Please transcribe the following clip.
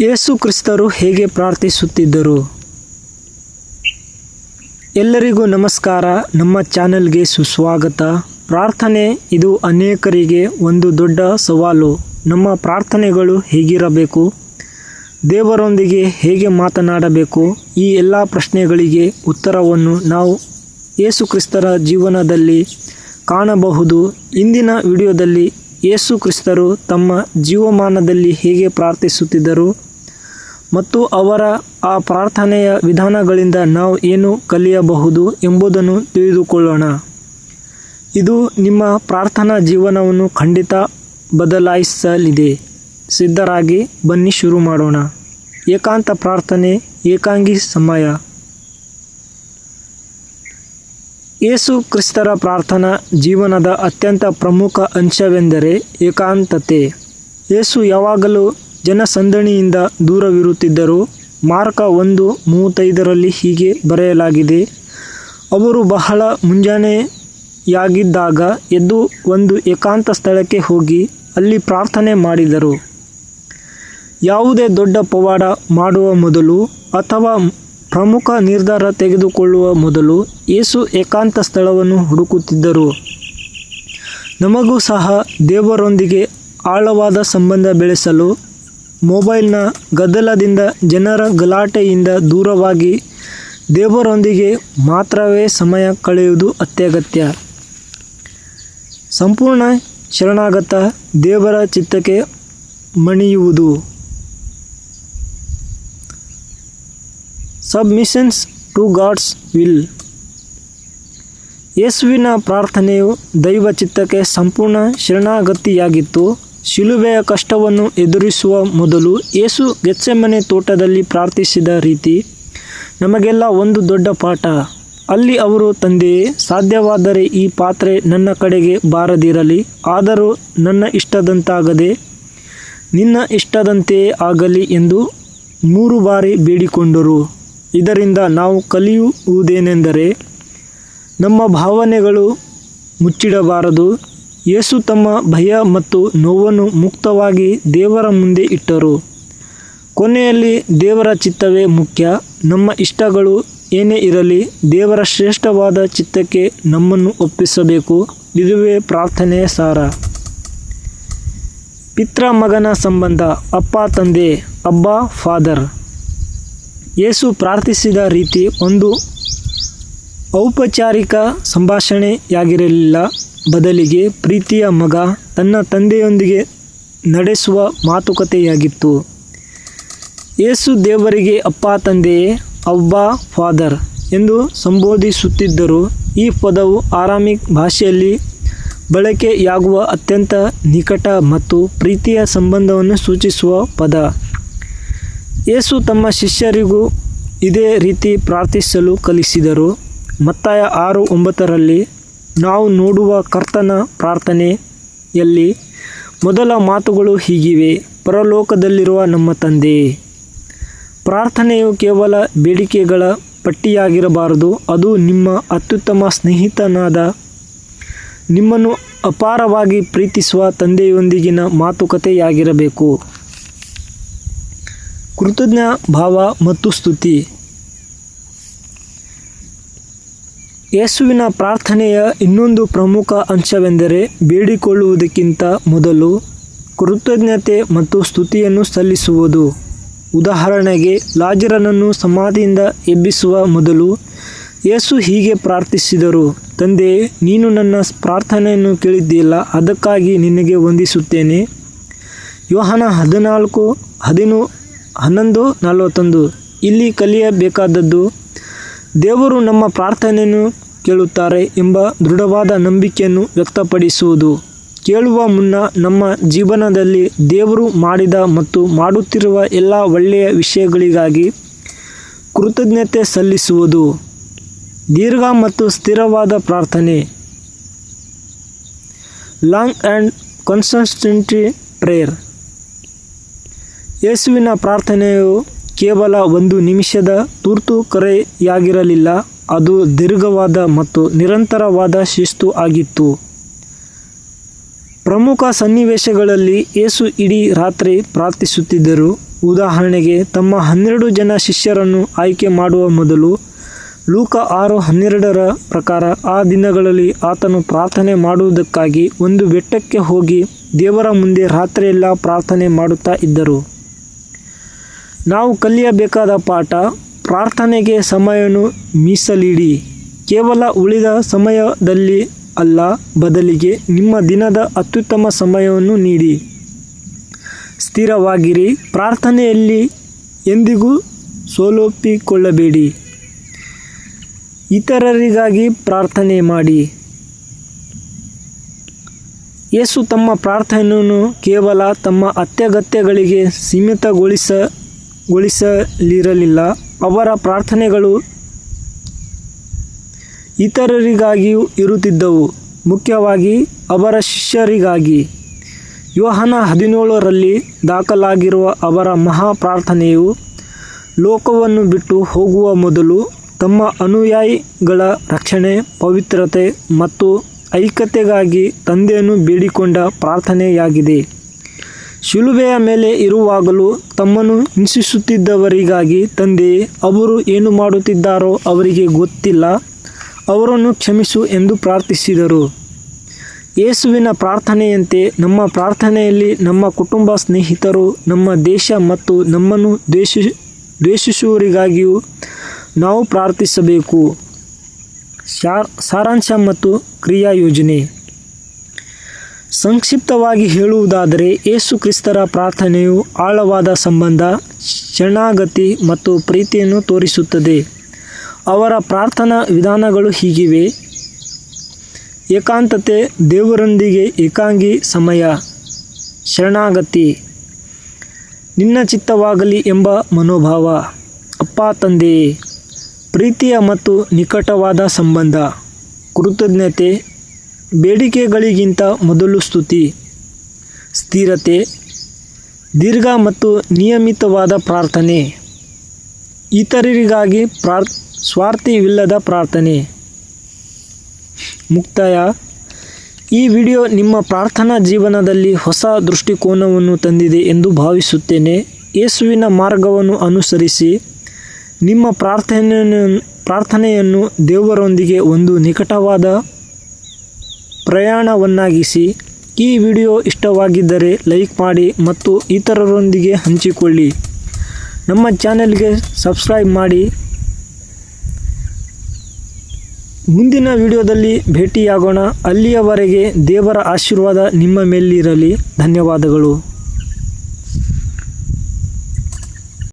ಯೇಸು ಕ್ರಿಸ್ತರು ಹೇಗೆ ಪ್ರಾರ್ಥಿಸುತ್ತಿದ್ದರು? ಎಲ್ಲರಿಗೂ ನಮಸ್ಕಾರ. ನಮ್ಮ ಚಾನೆಲ್ಗೆ ಸುಸ್ವಾಗತ. ಪ್ರಾರ್ಥನೆ, ಇದು ಅನೇಕರಿಗೆ ಒಂದು ದೊಡ್ಡ ಸವಾಲು. ನಮ್ಮ ಪ್ರಾರ್ಥನೆಗಳು ಹೇಗಿರಬೇಕು? ದೇವರೊಂದಿಗೆ ಹೇಗೆ ಮಾತನಾಡಬೇಕು? ಈ ಎಲ್ಲ ಪ್ರಶ್ನೆಗಳಿಗೆ ಉತ್ತರವನ್ನು ನಾವು ಯೇಸು ಕ್ರಿಸ್ತರ ಜೀವನದಲ್ಲಿ ಕಾಣಬಹುದು. ಇಂದಿನ ವಿಡಿಯೋದಲ್ಲಿ ಯೇಸು ಕ್ರಿಸ್ತರು ತಮ್ಮ ಜೀವಮಾನದಲ್ಲಿ ಹೇಗೆ ಪ್ರಾರ್ಥಿಸುತ್ತಿದ್ದರು? ಮತ್ತು ಅವರ ಆ ಪ್ರಾರ್ಥನೆಯ ವಿಧಾನಗಳಿಂದ ನಾವು ಏನು ಕಲಿಯಬಹುದು ಎಂಬುದನ್ನು ತಿಳಿದುಕೊಳ್ಳೋಣ. ಇದು ನಿಮ್ಮ ಪ್ರಾರ್ಥನಾ ಜೀವನವನ್ನು ಖಂಡಿತ ಬದಲಾಯಿಸಲಿದೆ. ಸಿದ್ಧರಾಗಿ ಬನ್ನಿ ಶುರು ಮಾಡೋಣ. ಏಕಾಂತ ಪ್ರಾರ್ಥನೆ, ಏಕಾಂಗಿ ಸಮಯ. ಏಸು ಕ್ರಿಸ್ತರ ಪ್ರಾರ್ಥನಾ ಜೀವನದ ಅತ್ಯಂತ ಪ್ರಮುಖ ಅಂಶವೆಂದರೆ ಏಕಾಂತತೆ. ಯೇಸು ಯಾವಾಗಲೂ ಜನಸಂದಣಿಯಿಂದ ದೂರವಿರುತ್ತಿದ್ದರು ಮಾರ್ಕ ಒಂದು ಮೂವತ್ತೈದರಲ್ಲಿ ಹೀಗೆ ಬರೆಯಲಾಗಿದೆ. ಅವರು ಬಹಳ ಮುಂಜಾನೆಯಾಗಿದ್ದಾಗ ಎದ್ದು ಒಂದು ಏಕಾಂತ ಸ್ಥಳಕ್ಕೆ ಹೋಗಿ ಅಲ್ಲಿ ಪ್ರಾರ್ಥನೆ ಮಾಡಿದರು. ಯಾವುದೇ ದೊಡ್ಡ ಪವಾಡ ಮಾಡುವ ಮೊದಲು ಅಥವಾ ಪ್ರಮುಖ ನಿರ್ಧಾರ ತೆಗೆದುಕೊಳ್ಳುವ ಮೊದಲು ಯೇಸು ಏಕಾಂತ ಸ್ಥಳವನ್ನು ಹುಡುಕುತ್ತಿದ್ದರು. ನಮಗೂ ಸಹ ದೇವರೊಂದಿಗೆ ಆಳವಾದ ಸಂಬಂಧ ಬೆಳೆಸಲು ಮೊಬೈಲ್ನ ಗದ್ದಲದಿಂದ ಜನರ ಗಲಾಟೆಯಿಂದ ದೂರವಾಗಿ ದೇವರೊಂದಿಗೆ ಮಾತ್ರವೇ ಸಮಯ ಕಳೆಯುವುದು ಅತ್ಯಗತ್ಯ. ಸಂಪೂರ್ಣ ಶರಣಾಗತ ದೇವರ ಚಿತ್ತಕ್ಕೆ ಮಣಿಯುವುದು. Submissions to god's will. ಯೇಸುವಿನ ಪ್ರಾರ್ಥನೆಯು ದೈವ ಚಿತ್ತಕ್ಕೆ ಸಂಪೂರ್ಣ ಶರಣಾಗತಿಯಾಗಿತ್ತು. ಶಿಲುಬೆಯ ಕಷ್ಟವನ್ನು ಎದುರಿಸುವ ಮೊದಲು ಯೇಸು ಗೆಚ್ಚೆಮ್ಮನೆ ತೋಟದಲ್ಲಿ ಪ್ರಾರ್ಥಿಸಿದ ರೀತಿ, ನಮಗೆಲ್ಲ ಒಂದು ದೊಡ್ಡ ಪಾಠ. ಅಲ್ಲಿ ಅವರು, ತಂದೆಯೇ, ಸಾಧ್ಯವಾದರೆ ಈ ಪಾತ್ರೆ ನನ್ನ ಕಡೆಗೆ ಬಾರದಿರಲಿ. ಆದರೂ ನನ್ನ ಇಷ್ಟದಂತಾಗದೆ, ನಿನ್ನ ಇಷ್ಟದಂತೆಯೇ ಆಗಲಿ ಎಂದು ಮೂರು ಬಾರಿ ಬೇಡಿಕೊಂಡರು. ಇದರಿಂದ ನಾವು ಕಲಿಯುವುದೇನೆಂದರೆ, ನಮ್ಮ ಭಾವನೆಗಳು ಮುಚ್ಚಿಡಬಾರದು. ಯೇಸು ತಮ್ಮ ಭಯ ಮತ್ತು ನೋವನ್ನು ಮುಕ್ತವಾಗಿ ದೇವರ ಮುಂದೆ ಇಟ್ಟರು. ಕೊನೆಯಲ್ಲಿ ದೇವರ ಚಿತ್ತವೇ ಮುಖ್ಯ. ನಮ್ಮ ಇಷ್ಟಗಳು ಏನೇ ಇರಲಿ ದೇವರ ಶ್ರೇಷ್ಠವಾದ ಚಿತ್ತಕ್ಕೆ ನಮ್ಮನ್ನು ಒಪ್ಪಿಸಬೇಕು. ಇದುವೇ ಪ್ರಾರ್ಥನೆಯ ಸಾರ. ಪಿತ್ರ ಮಗನ ಸಂಬಂಧ, ಅಪ್ಪ, ತಂದೆ, ಅಬ್ಬ, ಫಾದರ್. ಯೇಸು ಪ್ರಾರ್ಥಿಸಿದ ರೀತಿ ಒಂದು ಔಪಚಾರಿಕ ಸಂಭಾಷಣೆಯಾಗಿರಲಿಲ್ಲ. ಬದಲಿಗೆ ಪ್ರೀತಿಯ ಮಗ ತನ್ನ ತಂದೆಯೊಂದಿಗೆ ನಡೆಸುವ ಮಾತುಕತೆಯಾಗಿತ್ತು. ಯೇಸು ದೇವರಿಗೆ ಅಪ್ಪ, ತಂದೆಯೇ ಅವ್ಬಾ ಫಾದರ್ ಎಂದು ಸಂಬೋಧಿಸುತ್ತಿದ್ದರು ಈ ಪದವು ಆರಾಮಿಕ್ ಭಾಷೆಯಲ್ಲಿ ಬಳಕೆಯಾಗುವ ಅತ್ಯಂತ ನಿಕಟ ಮತ್ತು ಪ್ರೀತಿಯ ಸಂಬಂಧವನ್ನು ಸೂಚಿಸುವ ಪದ. ಯೇಸು ತಮ್ಮ ಶಿಷ್ಯರಿಗೂ ಇದೇ ರೀತಿ ಪ್ರಾರ್ಥಿಸಲು ಕಲಿಸಿದರು. ಮತ್ತಾಯ ಆರು ಒಂಬತ್ತರಲ್ಲಿ ನಾವು ನೋಡುವ ಕರ್ತನ ಪ್ರಾರ್ಥನೆಯಲ್ಲಿ ಮೊದಲ ಮಾತುಗಳು ಹೀಗಿವೆ. ಪರಲೋಕದಲ್ಲಿರುವ ನಮ್ಮ ತಂದೆ, ಪ್ರಾರ್ಥನೆಯು ಕೇವಲ ಬೇಡಿಕೆಗಳ ಪಟ್ಟಿಯಾಗಿರಬಾರದು. ಅದು ನಿಮ್ಮ ಅತ್ಯುತ್ತಮ ಸ್ನೇಹಿತನಾದ ನಿಮ್ಮನ್ನು ಅಪಾರವಾಗಿ ಪ್ರೀತಿಸುವ ತಂದೆಯೊಂದಿಗಿನ ಮಾತುಕತೆಯಾಗಿರಬೇಕು. ಕೃತಜ್ಞ ಭಾವ ಮತ್ತು ಸ್ತುತಿ. ಯೇಸುವಿನ ಪ್ರಾರ್ಥನೆಯ ಇನ್ನೊಂದು ಪ್ರಮುಖ ಅಂಶವೆಂದರೆ ಬೇಡಿಕೊಳ್ಳುವುದಕ್ಕಿಂತ ಮೊದಲು ಕೃತಜ್ಞತೆ ಮತ್ತು ಸ್ತುತಿಯನ್ನು ಸಲ್ಲಿಸುವುದು. ಉದಾಹರಣೆಗೆ ಲಾಜರನನ್ನು ಸಮಾಧಿಯಿಂದ ಎಬ್ಬಿಸುವ ಮೊದಲು ಯೇಸು ಹೀಗೆ ಪ್ರಾರ್ಥಿಸಿದರು, ತಂದೆ, ನೀನು ನನ್ನ ಪ್ರಾರ್ಥನೆಯನ್ನು ಕೇಳಿದ್ದಿಲ್ಲ ಅದಕ್ಕಾಗಿ ನಿನಗೆ ವಂದಿಸುತ್ತೇನೆ. ಯೋಹನ ಹದಿನಾಲ್ಕು, ಹದಿನೂ, ಹನ್ನೊಂದು, ನಲವತ್ತೊಂದು, ಇಲ್ಲಿ ಕಲಿಯಬೇಕಾದದ್ದು ದೇವರು ನಮ್ಮ ಪ್ರಾರ್ಥನೆಯನ್ನು ಕೇಳುತ್ತಾರೆ ಎಂಬ ದೃಢವಾದ ನಂಬಿಕೆಯನ್ನು ವ್ಯಕ್ತಪಡಿಸುವುದು. ಕೇಳುವ ಮುನ್ನ ನಮ್ಮ ಜೀವನದಲ್ಲಿ ದೇವರು ಮಾಡಿದ ಮತ್ತು ಮಾಡುತ್ತಿರುವ ಎಲ್ಲ ಒಳ್ಳೆಯ ವಿಷಯಗಳಿಗಾಗಿ ಕೃತಜ್ಞತೆ ಸಲ್ಲಿಸುವುದು. ದೀರ್ಘ ಮತ್ತು ಸ್ಥಿರವಾದ ಪ್ರಾರ್ಥನೆ. Long and consistently prayer. ಯೇಸುವಿನ ಪ್ರಾರ್ಥನೆಯು ಕೇವಲ ಒಂದು ನಿಮಿಷದ ತುರ್ತು ಕರೆಯಾಗಿರಲಿಲ್ಲ, ಅದು ದೀರ್ಘವಾದ ಮತ್ತು ನಿರಂತರವಾದ ಶಿಸ್ತು ಆಗಿತ್ತು. ಪ್ರಮುಖ ಸನ್ನಿವೇಶಗಳಲ್ಲಿ ಏಸು ಇಡೀ ರಾತ್ರಿ ಪ್ರಾರ್ಥಿಸುತ್ತಿದ್ದರು. ಉದಾಹರಣೆಗೆ, ತಮ್ಮ ಹನ್ನೆರಡು ಜನ ಶಿಷ್ಯರನ್ನು ಆಯ್ಕೆ ಮಾಡುವ ಮೊದಲು ಲೂಕ ಆರು ಹನ್ನೆರಡರ ಪ್ರಕಾರ ಆ ದಿನಗಳಲ್ಲಿ ಆತನು ಪ್ರಾರ್ಥನೆ ಮಾಡುವುದಕ್ಕಾಗಿ ಒಂದು ಬೆಟ್ಟಕ್ಕೆ ಹೋಗಿ ದೇವರ ಮುಂದೆ ರಾತ್ರಿಯೆಲ್ಲ ಪ್ರಾರ್ಥನೆ ಮಾಡುತ್ತಾ ಇದ್ದರು. ನಾವು ಕಲಿಯಬೇಕಾದ ಪಾಠ ಪ್ರಾರ್ಥನೆಗೆ ಸಮಯವನ್ನು ಮೀಸಲಿಡಿ. ಕೇವಲ ಉಳಿದ ಸಮಯದಲ್ಲಿ ಅಲ್ಲ, ಬದಲಿಗೆ ನಿಮ್ಮ ದಿನದ ಅತ್ಯುತ್ತಮ ಸಮಯವನ್ನು ನೀಡಿ. ಸ್ಥಿರವಾಗಿರಿ. ಪ್ರಾರ್ಥನೆಯಲ್ಲಿ ಎಂದಿಗೂ ಸೋಲೊಪ್ಪಿಕೊಳ್ಳಬೇಡಿ. ಇತರರಿಗಾಗಿ ಪ್ರಾರ್ಥನೆ ಮಾಡಿ. ಯೇಸು ತಮ್ಮ ಪ್ರಾರ್ಥನೆಯನ್ನು ಕೇವಲ ತಮ್ಮ ಅತ್ಯಗತ್ಯಗಳಿಗೆ ಸೀಮಿತಗೊಳಿಸ ಗೊಳಿಸಲಿರಲಿಲ್ಲ ಅವರ ಪ್ರಾರ್ಥನೆಗಳು ಇತರರಿಗಾಗಿಯೂ ಇರುತ್ತಿದ್ದವು. ಮುಖ್ಯವಾಗಿ ಅವರ ಶಿಷ್ಯರಿಗಾಗಿ. ಯೋಹನ ಹದಿನೇಳರಲ್ಲಿ ದಾಖಲಾಗಿರುವ ಅವರ ಮಹಾ ಪ್ರಾರ್ಥನೆಯು ಲೋಕವನ್ನು ಬಿಟ್ಟು ಹೋಗುವ ಮೊದಲು ತಮ್ಮ ಅನುಯಾಯಿಗಳ ರಕ್ಷಣೆ, ಪವಿತ್ರತೆ ಮತ್ತು ಐಕ್ಯತೆಗಾಗಿ ತಂದೆಯನ್ನು ಬೇಡಿಕೊಂಡ ಪ್ರಾರ್ಥನೆಯಾಗಿದೆ. ಶಿಲುಬೆಯ ಮೇಲೆ ಇರುವಾಗಲೂ ತಮ್ಮನ್ನು ಹಿಂಸಿಸುತ್ತಿದ್ದವರಿಗಾಗಿ ತಂದೆ ಅವರು ಏನು ಮಾಡುತ್ತಿದ್ದಾರೋ ಅವರಿಗೆ ಗೊತ್ತಿಲ್ಲ. ಅವರನ್ನು ಕ್ಷಮಿಸು ಎಂದು ಪ್ರಾರ್ಥಿಸಿದರು. ಯೇಸುವಿನ ಪ್ರಾರ್ಥನೆಯಂತೆ ನಮ್ಮ ಪ್ರಾರ್ಥನೆಯಲ್ಲಿ ನಮ್ಮ ಕುಟುಂಬ ಸ್ನೇಹಿತರು, ನಮ್ಮ ದೇಶ ಮತ್ತು ನಮ್ಮನ್ನು ದ್ವೇಷಿ ದ್ವೇಷಿಸುವರಿಗಾಗಿಯೂ ನಾವು ಪ್ರಾರ್ಥಿಸಬೇಕು. ಸಾರಾಂಶ ಮತ್ತು ಕ್ರಿಯಾ ಯೋಜನೆ ಸಂಕ್ಷಿಪ್ತವಾಗಿ ಹೇಳುವುದಾದರೆ ಯೇಸು ಕ್ರಿಸ್ತರ ಪ್ರಾರ್ಥನೆಯು ಆಳವಾದ ಸಂಬಂಧ, ಶರಣಾಗತಿ ಮತ್ತು ಪ್ರೀತಿಯನ್ನು ತೋರಿಸುತ್ತದೆ. ಅವರ ಪ್ರಾರ್ಥನಾ ವಿಧಾನಗಳು ಹೀಗಿವೆ. ಏಕಾಂತತೆ ದೇವರೊಂದಿಗೆ ಏಕಾಂಗಿ ಸಮಯ, ಶರಣಾಗತಿ. ನಿನ್ನ ಚಿತ್ತವಾಗಲಿ ಎಂಬ ಮನೋಭಾವ. ಅಪ್ಪ, ತಂದೆಯೇ, ಪ್ರೀತಿಯ ಮತ್ತು ನಿಕಟವಾದ ಸಂಬಂಧ, ಕೃತಜ್ಞತೆ ಬೇಡಿಕೆಗಳಿಗಿಂತ ಮೊದಲು ಸ್ತುತಿ, ಸ್ಥಿರತೆ, ದೀರ್ಘ ಮತ್ತು ನಿಯಮಿತವಾದ ಪ್ರಾರ್ಥನೆ, ಇತರರಿಗಾಗಿ ಪ್ರಾರ್, ಸ್ವಾರ್ಥವಿಲ್ಲದ ಪ್ರಾರ್ಥನೆ. ಮುಕ್ತಾಯ. ಈ ವಿಡಿಯೋ ನಿಮ್ಮ ಪ್ರಾರ್ಥನಾ ಜೀವನದಲ್ಲಿ ಹೊಸ ದೃಷ್ಟಿಕೋನವನ್ನು ತಂದಿದೆ ಎಂದು ಭಾವಿಸುತ್ತೇನೆ. ಯೇಸುವಿನ ಮಾರ್ಗವನ್ನು ಅನುಸರಿಸಿ ನಿಮ್ಮ ಪ್ರಾರ್ಥನೆಯನ್ನು ಪ್ರಾರ್ಥನೆಯನ್ನು ದೇವರೊಂದಿಗೆ ಒಂದು ನಿಕಟವಾದ ಪ್ರಯಾಣವನ್ನಾಗಿಸಿ. ಈ ವಿಡಿಯೋ ಇಷ್ಟವಾಗಿದ್ದರೆ ಲೈಕ್ ಮಾಡಿ ಮತ್ತು ಇತರರೊಂದಿಗೆ ಹಂಚಿಕೊಳ್ಳಿ. ನಮ್ಮ ಚಾನೆಲ್ಗೆ ಸಬ್ಸ್ಕ್ರೈಬ್ ಮಾಡಿ. ಮುಂದಿನ ವಿಡಿಯೋದಲ್ಲಿ ಭೇಟಿಯಾಗೋಣ. ಅಲ್ಲಿಯವರೆಗೆ ದೇವರ ಆಶೀರ್ವಾದ ನಿಮ್ಮ ಮೇಲಿರಲಿ. ಧನ್ಯವಾದಗಳು.